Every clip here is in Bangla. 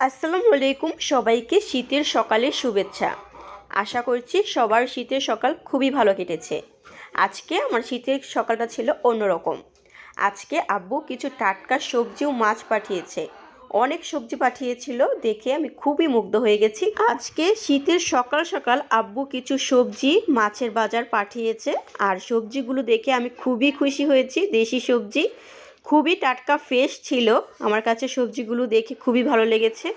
আসসালামু আলাইকুম সবাইকে শীতের সকালের শুভেচ্ছা। আশা করছি সবার শীতের সকাল খুবই ভালো কেটেছে। আজকে আমার শীতের সকালটা ছিল অন্যরকম। আজকে আব্বু কিছু টাটকা সবজি ও মাছ পাঠিয়েছে। অনেক সবজি পাঠিয়েছিল, দেখে আমি খুবই মুগ্ধ হয়ে গেছি। আজকে শীতের সকাল সকাল আব্বু কিছু সবজি মাছের বাজার পাঠিয়েছে। আর সবজিগুলো দেখে আমি খুবই খুশি হয়েছি, দেশি সবজি। খুবই টাটকা ফ্রেশ ছিল। আমার কাছে সবজিগুলো দেখে খুবই ভালো লেগেছে।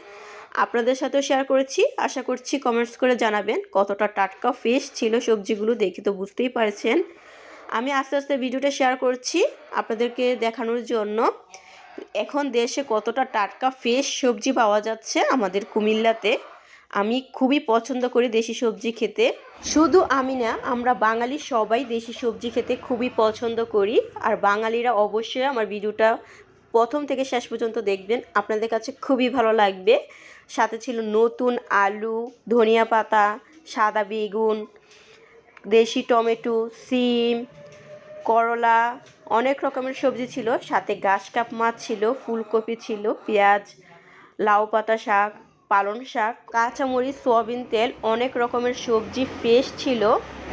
আপনাদের সাথেও শেয়ার করেছি। আশা করছি কমেন্টস করে জানাবেন কতটা টাটকা ফ্রেশ ছিল সবজিগুলো দেখে তো বুঝতেই পারছেন। আমি আস্তে আস্তে ভিডিওটা শেয়ার করছি আপনাদেরকে দেখানোর জন্য। এখন দেশে কতটা টাটকা ফ্রেশ সবজি পাওয়া যাচ্ছে আমাদের কুমিল্লাতে। আমি খুবই পছন্দ করি দেশি সবজি খেতে। শুধু আমি না, আমরা বাঙালি সবাই দেশি সবজি খেতে খুবই পছন্দ করি। আর বাঙালিরা অবশ্যই আমার ভিডিওটা প্রথম থেকে শেষ পর্যন্ত দেখবেন। আপনাদের কাছে খুবই ভালো লাগবে। সাথে ছিল নতুন আলু, ধনিয়া পাতা, সাদা বেগুন, দেশি টমেটো, সিম, করলা, অনেক রকমের সবজি ছিল। সাথে গাছ কাপ মাছ ছিল, ফুলকপি ছিল, পেঁয়াজ, লাউ পাতা শাক পালং শাক, কাঁচামরিচ, সোয়াবিন তেল, অনেক রকমের সবজি ফ্রেশ ছিল।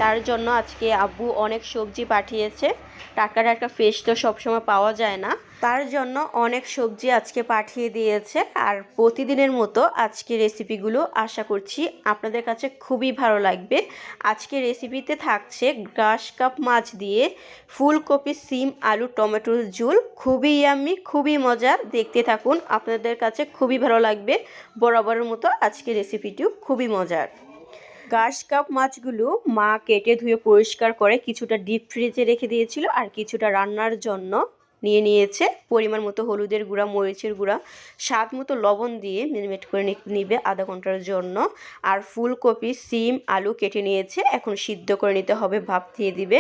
তার জন্য আজকে আব্বু অনেক সবজি পাঠিয়েছে। টাটকা টাটকা ফ্রেশ তো সবসময় পাওয়া যায় না। তার জন্য অনেক সবজি আজকে পাঠিয়ে দিয়েছে আর প্রতিদিনের মতো আজকে রেসিপিগুলো আশা করছি আপনাদের কাছে খুবই ভালো লাগবে। আজকে রেসিপিতে থাকছে গ্রাস কাপ মাছ দিয়ে ফুলকপি, সিম, আলু টমেটোর ঝোল। খুবই ইয়াম্মি খুবই মজা দেখতে থাকুন, আপনাদের কাছে খুবই ভালো লাগবে। বরাবরের মতো আজকে রেসিপিটিও খুবই মজার। ঘাস কাপ মাছগুলো মা কেটে ধুয়ে পরিষ্কার করে কিছুটা ডিপ ফ্রিজে রেখে দিয়েছিল আর কিছুটা রান্নার জন্য নিয়ে নিয়েছে পরিমাণ মতো হলুদের গুঁড়া, মরিচের গুঁড়া, স্বাদ মতো লবণ দিয়ে মেরিনেট করে নিবে আধা ঘণ্টার জন্য। আর ফুলকপি, সিম, আলু কেটে নিয়েছে, এখন সিদ্ধ করে নিতে হবে, ভাপ দিয়ে দিবে।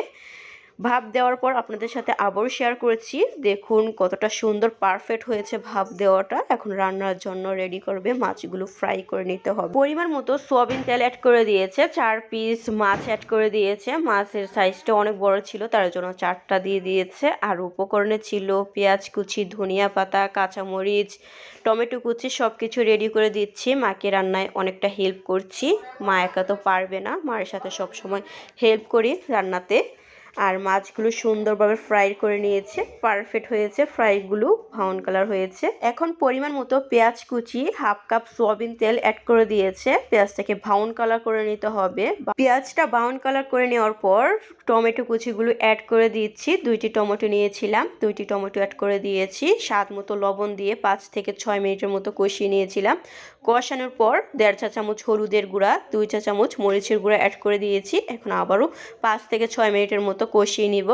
ভাপ দেওয়ার পর আপনাদের সাথে আবারও শেয়ার করেছি। দেখুন কতটা সুন্দর পারফেক্ট হয়েছে ভাপ দেওয়াটা। এখন রান্নার জন্য রেডি করবে, মাছগুলো ফ্রাই করে নিতে হবে। পরিমাণ মতো সোয়াবিন তেল অ্যাড করে দিয়েছে, চার পিস মাছ অ্যাড করে দিয়েছে। মাছের সাইজটা অনেক বড় ছিল, তার জন্য চারটা দিয়ে দিয়েছে। আর উপকরণে ছিল পেঁয়াজ কুচি, ধনিয়া পাতা, কাঁচামরিচ, টমেটো কুচি সব কিছু রেডি করে দিচ্ছি। মাকে রান্নায় অনেকটা হেল্প করছি। মা একা তো পারবে না, মায়ের সাথে সবসময় হেল্প করি রান্নাতে। আর মাছগুলো সুন্দরভাবে ফ্রাই করে নিয়েছে। পারফেক্ট হয়েছে, ফ্রাইগুলো ব্রাউন কালার হয়েছে। এখন পরিমাণ মতো পেঁয়াজ কুচি, হাফ কাপ সোয়াবিন তেল অ্যাড করে দিয়েছে। পেঁয়াজটাকে ব্রাউন কালার করে নিতে হবে। পেঁয়াজটা ব্রাউন কালার করে নেওয়ার পর টমেটো কুচিগুলো অ্যাড করে দিচ্ছি। দুইটি টমেটো নিয়েছিলাম, দুইটি টমেটো অ্যাড করে দিয়েছি। স্বাদ মতো লবণ দিয়ে পাঁচ থেকে ছয় মিনিটের মতো কষিয়ে নিয়েছিলাম। কষানোর পর দেড় চা চামচ হলুদের গুঁড়া, দুই চা চামচ মরিচের গুঁড়া অ্যাড করে দিয়েছি। এখন আবারও পাঁচ থেকে ছয় মিনিটের মতো কষিয়ে নিব।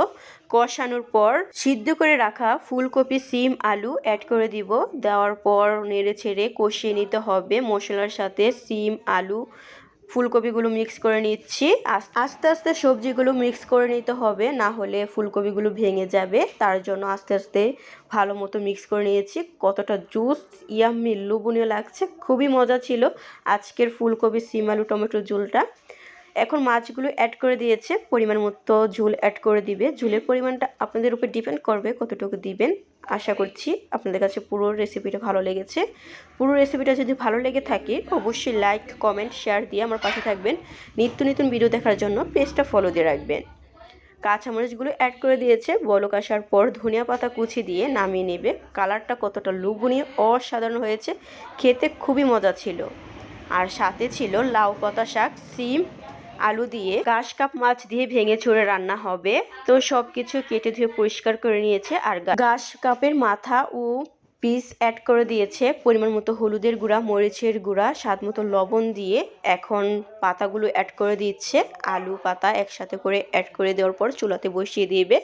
কষানোর পর সিদ্ধ করে রাখা ফুলকপি, সিম, আলু অ্যাড করে দিব। দেওয়ার পর নেড়ে ছেড়ে কষিয়ে নিতে হবে। মশলার সাথে সিম, আলু, ফুলকপিগুলো মিক্স করে নিচ্ছি। আস্তে আস্তে সবজিগুলো মিক্স করে নিতে হবে। না হলে ফুলকপিগুলো ভেঙে যাবে। তার জন্য আস্তে আস্তে ভালো মতো মিক্স করে নিয়েছি। কতটা জুস ইয়াম্মি লুবনীয় লাগছে। খুবই মজা ছিল আজকের ফুলকপি, সিম, আলু, টমেটো ঝোলটা। এখন মাছগুলো অ্যাড করে দিয়েছে। পরিমাণ মতো ঝোল অ্যাড করে দিবে। ঝোলের পরিমাণটা আপনাদের উপর ডিপেন্ড করবে কতটুকু দিবেন। আশা করছি আপনাদের কাছে পুরো রেসিপিটা ভালো লেগেছে। পুরো রেসিপিটা যদি ভালো লেগে থাকে, অবশ্যই লাইক কমেন্ট শেয়ার দিয়ে আমার পাশে থাকবেন। নিত্য নতুন ভিডিও দেখার জন্য পেজটা ফলো দিয়ে রাখবেন। কাঁচামরিচগুলো অ্যাড করে দিয়েছে। বলক আসার পর ধনিয়া পাতা কুচি দিয়ে নামিয়ে নেবে। কালারটা কতটা লুবনীয় অসাধারণ হয়েছে। খেতে খুবই মজা ছিল। আর সাথে ছিল লাউ পাতা শাক, সিম আলু দিয়ে গাছ কাপ মাছ দিয়ে ভেঙে চড়ে রান্না হবে। তো সবকিছু কেটে ধুয়ে পরিষ্কার করে নিয়েছে আর গাছ কাপের মাথা ও পিস অ্যাড করে দিয়েছে। পরিমাণ মতো হলুদের গুঁড়া, মরিচের গুঁড়া, স্বাদ মতো লবণ দিয়ে এখন পাতাগুলো অ্যাড করে দিচ্ছে। আলু, পাতা একসাথে করে অ্যাড করে দেওয়ার পর চুলাতে বসিয়ে দিবে।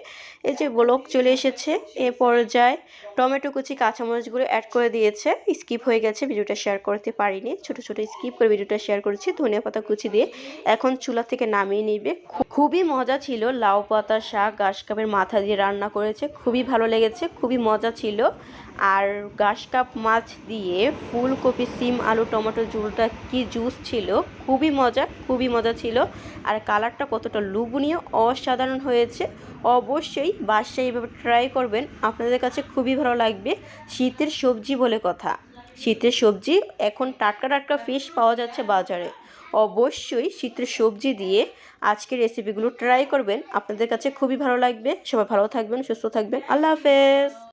এই যে ব্লক চলে এসেছে। এ পর্যায়ে টমেটো, কুচি, কাঁচামরিচগুলো অ্যাড করে দিয়েছে। স্কিপ হয়ে গেছে, ভিডিওটা শেয়ার করতে পারিনি। ছোট ছোট স্কিপ করে ভিডিওটা শেয়ার করেছি। ধনিয়া পাতা, কুচি দিয়ে এখন চুলা থেকে নামিয়ে নিবে। খুবই মজা ছিল। লাউ পাতা, শাক, ঘাস, কাপের মাথা দিয়ে রান্না করেছে। খুবই ভালো লেগেছে। খুবই মজা ছিল। আর ঘাস কাপ মাছ দিয়ে ফুলকপি, সিম, আলু, টমেটো, ঝুলটা কি জুস ছিল? খুবই মজা খুবই মজা ছিল। আর কালারটা কতটা লুবনীয় অসাধারণ হয়েছে। অবশ্যই বাসায় এইভাবে ট্রাই করবেন, আপনাদের কাছে খুবই ভালো লাগবে। শীতের সবজি বলে কথা। শীতের সবজি, এখন টাটকা টাটকা ফিশ পাওয়া যাচ্ছে বাজারে। অবশ্যই শীতের সবজি দিয়ে আজকের রেসিপিগুলো ট্রাই করবেন, আপনাদের কাছে খুবই ভালো লাগবে। সবাই ভালো থাকবেন, সুস্থ থাকবেন। আল্লাহ হাফেজ।